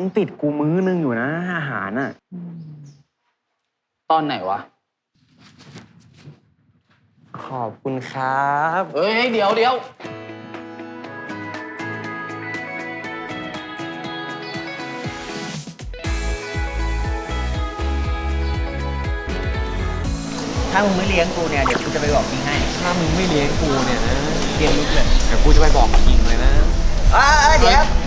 มึงติดกูมื้อนึงอยู่นะ อาหารอะ ตอนไหนวะ ขอบคุณครับเฮ้ย เดี๋ยวเดี๋ยวถ้ามึงไม่เลี้ยงกูเนี่ย เดี๋ยวกูจะไปบอกคิงให้ ถ้ามึงไม่เลี้ยงกูเนี่ยนะเลี้ยงลึกเลย เดี๋ยวกูจะไปบอกคิงเลยนะอ่าเดี๋ยว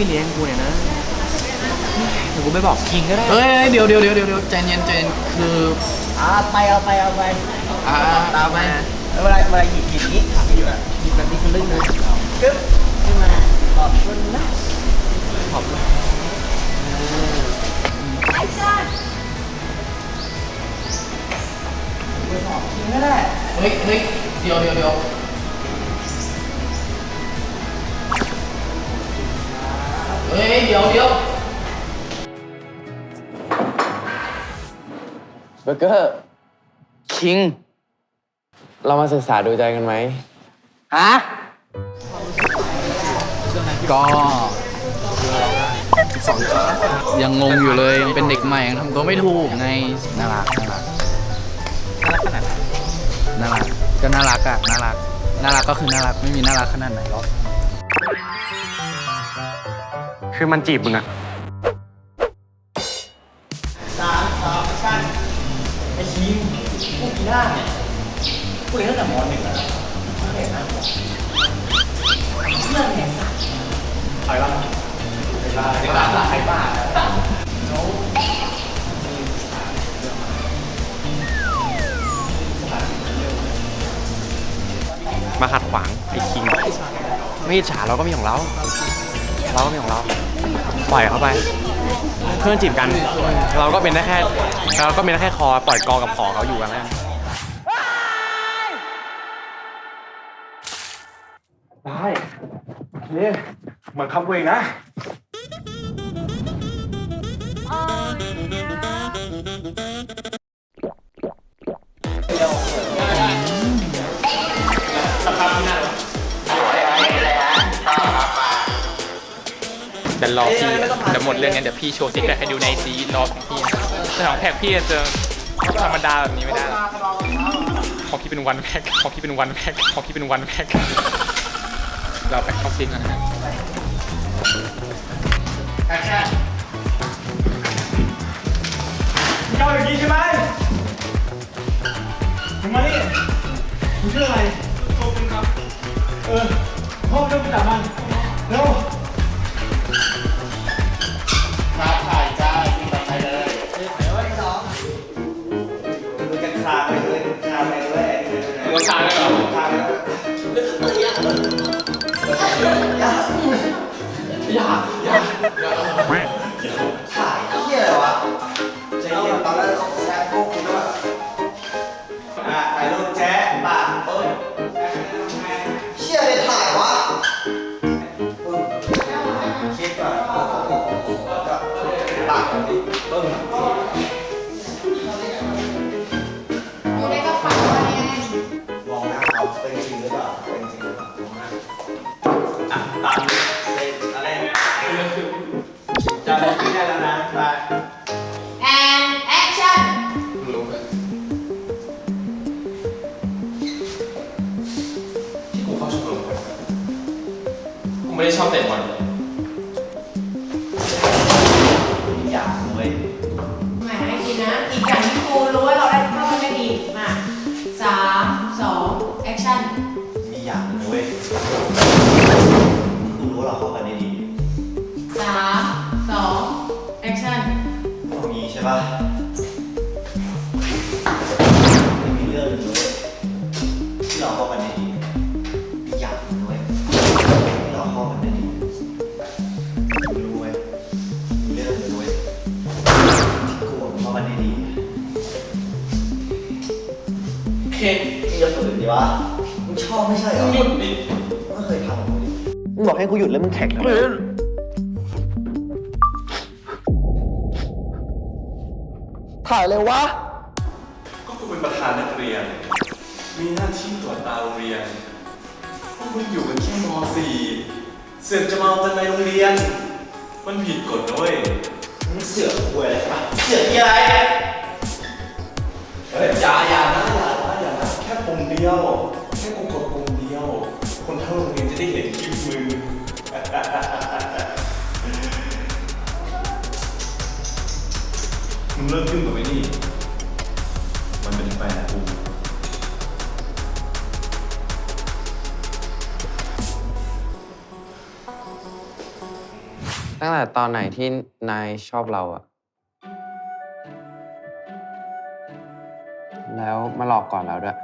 ถ้ามึงไม่เลี้ยงกูเนี่ยนะเดี๋ยวกูไปบอกคิงก็ได้ เฮ้ยเดี๋ยวเดี๋ยวเดี๋ยวเดี๋ยวใจเย็นใจเย็นคืออ่าไปเอาไปเอาไปอ่าตามไปแล้วเวลาเวลาหยิบหยิบนี้หยิบแบบหยิบแบบนี้คือลึกนะกึ๊บขึ้นมาขอบคุณนะขอบคุณไปบอกคิงก็ได้เฮ้ยเฮ้ยเดี๋ยวเดี๋ยวเดี๋ยว เฮ้ยเดี๋ยวเดี๋ยวเบอร์เกอร์คิง เรามาศึกษาดูใจกันไหมฮะก็ยังงงอยู่เลย ยังเป็นเด็กใหม่ยังทำตัวไม่ถูกไงน่ารักน่ารักน่ารักก็น่ารักอะน่ารัก น่ารักก็คือน่ารักไม่มีน่ารักขนาดไหนหรอก คือมันจีบมึงอะสามสองชั้นไอ้คิงพวกกีฬาเนี่ยกูเรียนตั้งแต่มหนึ่งแล้วเห็นนะเรื่องเนี่ยสัตว์ใครบ้างใครบ้างใครบ้างใครบ้างแล้วมาขัดขวางไอ้คิง ไม่อิจฉาเราก็มีของเรา เราก็มีของเรา ปล่อยเขาไป เพื่อนจีบกัน เราก็เป็นได้แค่เราก็เป็นได้แค่คอปล่อยกอกับขอเขาอยู่กันแล้วได้เนี่ยเหมือนคำกูเองนะเดี๋ยวรอ พี่เดี๋ยวหมดเรื่องนี้เดี๋ยวพี่โชว์ซิกแพคให้ดูในซีรอของพี่นะแต่ของแพคพี่จะธรรมดาแบบนี้ไม่ได้หรอกของพี่เป็นวันแพ็คของพี่เป็นวันแพ็คของพี่เป็นวันแพ็คเราไปเข้าซิงกันนะเจ้าอย่างนี้ใช่ไหมมึงมานี่มึงชื่ออะไรโชกุนครับ เออพ่อเรื่องไปจับมัน ถ่ กูไม่ได้ชอบเตะบอลอยากเว้ยแหมให้กินนะ อีกอย่างที่กูรู้ว่าเราได้เข้ากันได้ดีมาสามสองแอคชั่นมีอย่างหนึงเว้ยกูรู้ว่าเราเข้ากันได้ดีสามสองแอคชั่นตรงนี้ใช่ป่ะ วะมึงชอบไม่ใช่เหรอหยุดดิไม่เคยทำกับมึงดิมึงบอกให้กูหยุดแล้วมึงแข็งนะถ่ายเลยวะ ก็กูเป็นประธานนักเรียนมมีหน้าที่ตรวจตาโรงเรียนพวกมึงอยู่กันแค่ม .4 เสือกจะมาเอากันในโรงเรียน มันผิดกฎนะเว้ยมึงเสือกหวยอะไรปะเสือกที่อะไรเฮ้ยอย่าอย่านะอย่า ดียวแค่กูกดปุ่มเดียว คนทั้งโรงเรียนจะได้เห็นคลิปมึงมึงเลิกยุ่งกับไอ้นี่ มันเป็นแฟนกูตั้งแต่ตอนไหนที่นายชอบเราอะแล้วมาหลอกก่อนแล้วด้วย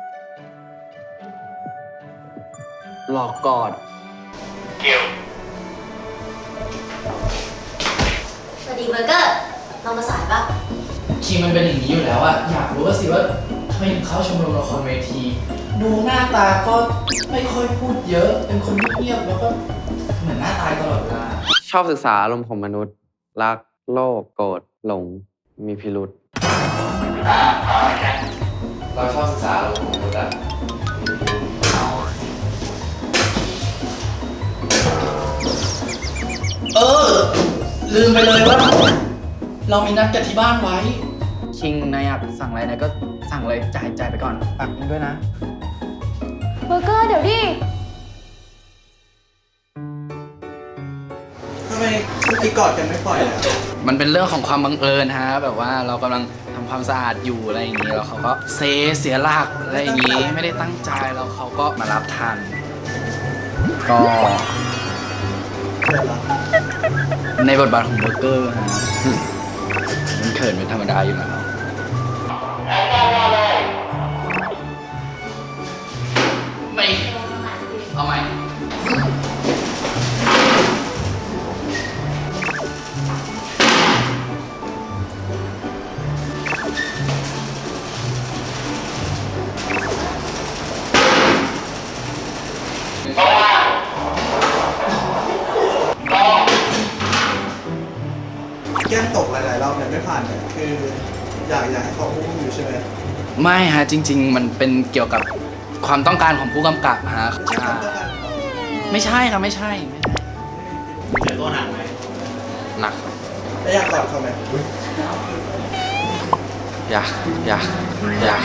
หลอกก่อนสวัสดีเบอร์เกอร์เรามาสายปะคิงมันเป็นอย่างนี้อยู่แล้วอะอยากรู้ว่าสิว่าทำไมถึงเข้าชมรมละครเวที ดูหน้าตาก็ไม่ค่อยพูดเยอะ เป็นคนเงียบๆแล้วก็เหมือนหน้าตายตลอดเวลาชอบศึกษาอารมณ์ของมนุษย์ รักโลภโกรธหลงมีพิรุษเราชอบศึกษาเราของมนุษย์อะ เออ ลืมไปเลยว่า เรามีนัดกันที่บ้านไว้ คิงนายอยากสั่งอะไรนายก็สั่งเลยจ่ายจ่ายไปก่อนฝากด้วยนะ เบอร์เกอร์เดี๋ยวดิ ทำไมเมื่อกี้กอดกันไม่ปล่อยเลยมันเป็นเรื่องของความบังเอิญฮะ แบบว่าเรากำลังทำความสะอาดอยู่อะไรอย่างนี้แล้วเขาก็เซเสียหลักอะไรอย่างนี้ ไม่ได้ตั้งใจแล้วเขาก็มารับทัน ก็ ในบทบาทของเบอร์เกอร์ฮะมันเขินเป็นธรรมดาอยู่แล้ว แก้มตกหลายๆรอบเนี่ยไม่ผ่านเนี่ยคือ อยากอยากให้เขาอุ้มอยู่ใช่ไหมไม่ฮะจริง ๆ มันเป็นเกี่ยวกับความต้องการของผู้กำกับฮะไม่ใช่ความต้องการของเราไม่ใช่ครับไม่ใช่ไม่ใช่เจอตัวหนักไหมหนักแล้วอยากกอดเขาไหมอยากอยากอยาก